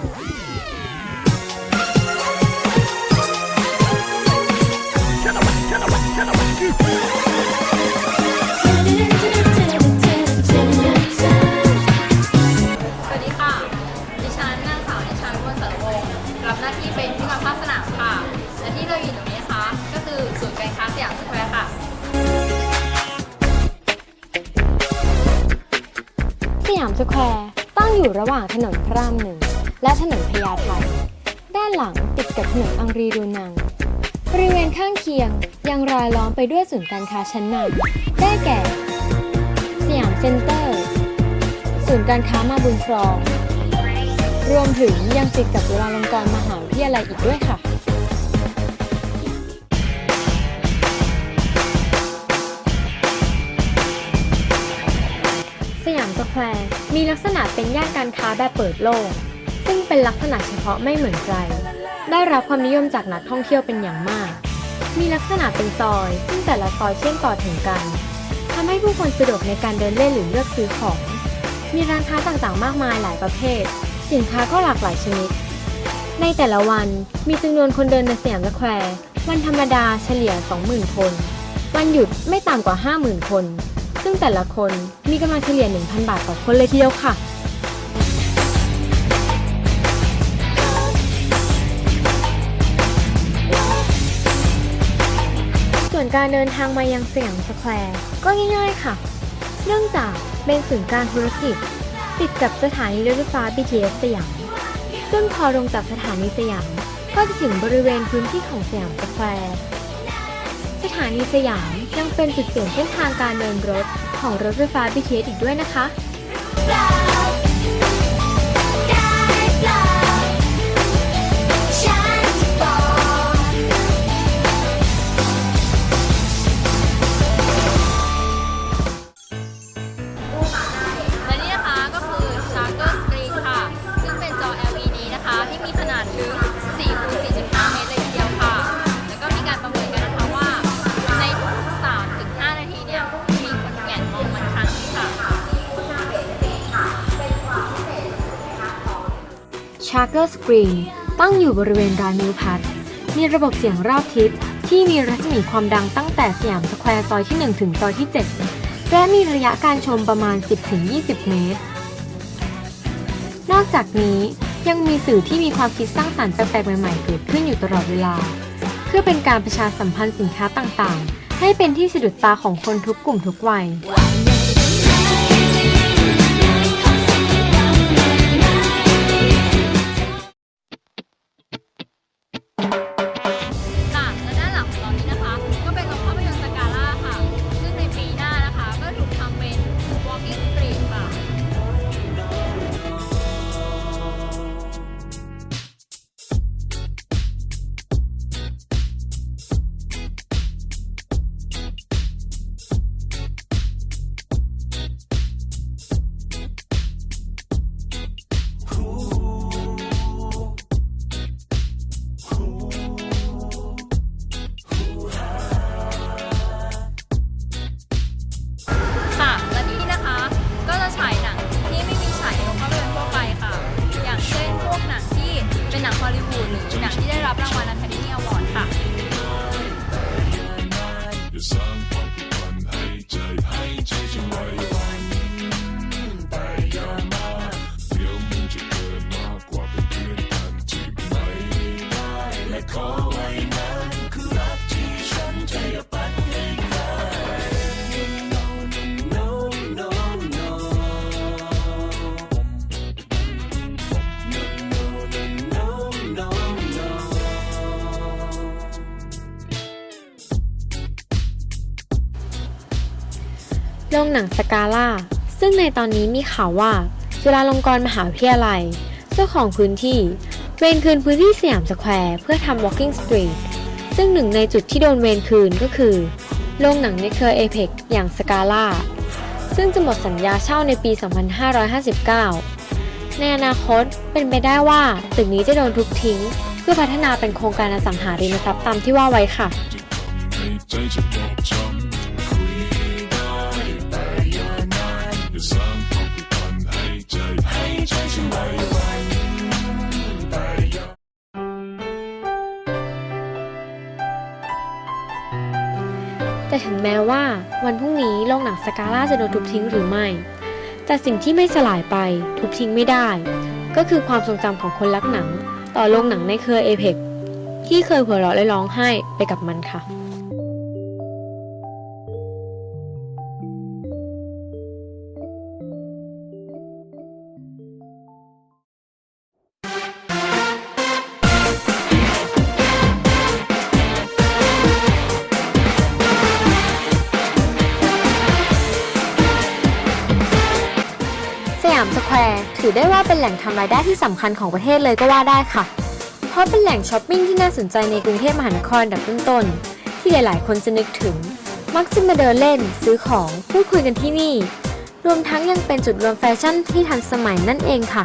สวัสดีค่ะ ดิฉันนางสาวนิชานวนเสริมวงศ์รับหน้าที่เป็นผู้นำภาคสนามค่ะ และที่เราอยู่ตรงนี้นะคะ ก็คือศูนย์การค้าสยามสแควร์ค่ะ สยามสแควร์ตั้งอยู่ระหว่างถนนพระรามหนึ่ง และถนนพญาไทด้านหลังติดกับถนนอังรีดูนัง บริเวณข้างเคียงยังรายล้อมไปด้วยศูนย์การค้าชั้นนำได้แก่ สยามเซ็นเตอร์ ศูนย์การค้ามาบุญครอง รวมถึงยังติดกับจุฬาลงกรณ์มหาวิทยาลัยอีกด้วยค่ะสยามสแควร์มีลักษณะเป็นย่านการค้าแบบเปิดโลก ซึ่งเป็นลักษณะเฉพาะไม่เหมือนใคร ได้รับความนิยมจากนักท่องเที่ยวเป็นอย่างมาก มีลักษณะเป็นซอย ซึ่งแต่ละซอยเชื่อมต่อถึงกันทำให้ผู้คนสะดวกในการเดินเล่นหรือเลือกซื้อของ มีร้านค้าต่างๆ มากมายหลายประเภท สินค้าก็หลากหลายชนิด ในแต่ละวันมีจำนวนคนเดินในสยามสแควร์ วันธรรมดาเฉลี่ย 20,000 คน วันหยุดไม่ต่ำกว่า 50,000 คน ซึ่งแต่ละคนมีกำลังเฉลี่ย 1,000 บาทต่อคนเลยทีเดียวค่ะ วนการเดินทางมายังสยามสแควร์ก็ง่ายๆค่ะ เนื่องจากเป็นศูนย์การธุรกิจ ติดกับสถานีรถไฟฟ้า BTS สยาม ซึ่งพอลงจากสถานีสยาม ก็จะถึงบริเวณพื้นที่ของสยามสแควร์สถานีสยามยังเป็นจุดเปลี่ยนเส้นทางการเดินรถของรถไฟฟ้า BTS อีกด้วยนะคะ ชาร์เกอร์สกรีนตั้งอยู่บริเวณร้านมิวพัทมีระบบเสียงรอบทิศที่มีรัศมีความดังตั้งแต่สยามสแควร์ซอยที่ 1 ถึงซอยที่ 7 และมีระยะการชมประมาณ 10-20 เมตร นอกจากนี้ยังมีสื่อที่มีความคิดสร้างสรรค์แปลกๆใหม่ๆ เกิดขึ้นอยู่ตลอดเวลา เพื่อเป็นการประชาสัมพันธ์สินค้าต่างๆ ให้เป็นที่สะดุดตาของคนทุกกลุ่มทุกวัย โรงหนังสกาล่า ซึ่งในตอนนี้มีข่าวว่าจุฬาลงกรณ์มหาวิทยาลัย เจ้าของพื้นที่เวนคืนพื้นที่สยามสแควร์เพื่อทำ Walking Street ซึ่งหนึ่งในจุดที่โดนเวนคืนก็คือโรงหนังในเครือเอเ c อย่างสกาล่า ซึ่งจะหมดสัญญาเช่าในปี 2559 ในอนาคตเป็นไปได้ว่าตึกนี้จะโดนทุบทิ้ง เพื่อพัฒนาเป็นโครงการอสังหาริมทรัพย์ตามที่ว่าไว้ค่ะ แต่ถึงแม้ว่าวันพรุ่งนี้โรงหนังสกาล่าจะโดนทุบทิ้งหรือไม่ แต่สิ่งที่ไม่สลายไปทุบทิ้งไม่ได้ ก็คือความทรงจำของคนรักหนัง ต่อโรงหนังในเครือเอเพ็กที่เคยหัวเราะและร้องไห้ไปกับมันค่ะ ถือได้ว่าเป็นแหล่งทำรายได้ที่สำคัญของประเทศเลยก็ว่าได้ค่ะ เพราะเป็นแหล่งช้อปปิ้งที่น่าสนใจในกรุงเทพมหานครอันดับต้นๆที่หลายๆ คนจะนึกถึง มักจะมาเดินเล่น ซื้อของพูดคุยกันที่นี่ รวมทั้งยังเป็นจุดรวมแฟชั่นที่ทันสมัยนั่นเองค่ะ